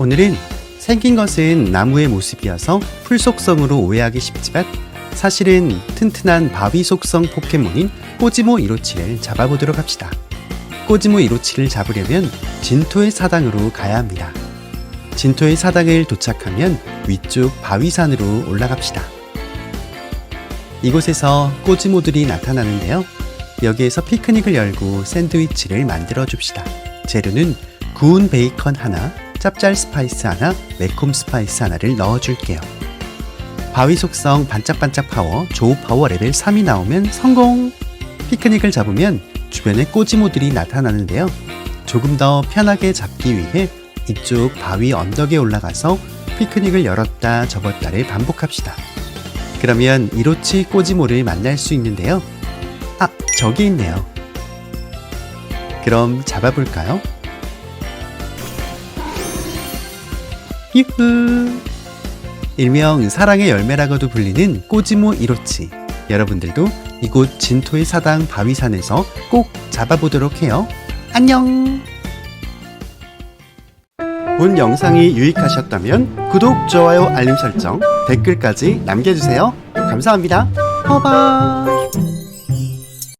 오늘은 생긴 것은 나무의 모습이어서 풀 속성으로 오해하기 쉽지만 사실은 튼튼한 바위 속성 포켓몬인 꼬지모 이로치를 잡아보도록 합시다. 꼬지모 이로치를 잡으려면 진토의 사당으로 가야 합니다. 진토의 사당을 도착하면 위쪽 바위산으로 올라갑시다. 이곳에서 꼬지모들이 나타나는데요. 여기에서 피크닉을 열고 샌드위치를 만들어 줍시다. 재료는 구운 베이컨 하나, 짭짤 스파이스 하나, 매콤 스파이스 하나를 넣어줄게요. 바위 속성 반짝반짝 파워, 조우 파워 레벨 3이 나오면 성공! 피크닉을 잡으면 주변에 꼬지모들이 나타나는데요. 조금 더 편하게 잡기 위해 이쪽 바위 언덕에 올라가서 피크닉을 열었다 접었다를 반복합시다. 그러면 이로치 꼬지모를 만날 수 있는데요. 아, 저기 있네요. 그럼 잡아볼까요? 유후! 일명 사랑의 열매라고도 불리는 꼬지모 이로치. 여러분들도 이곳 진토의 사당 바위산에서 꼭 잡아보도록 해요. 안녕! 본 영상이 유익하셨다면 구독, 좋아요, 알림 설정, 댓글까지 남겨주세요. 감사합니다. 버바이!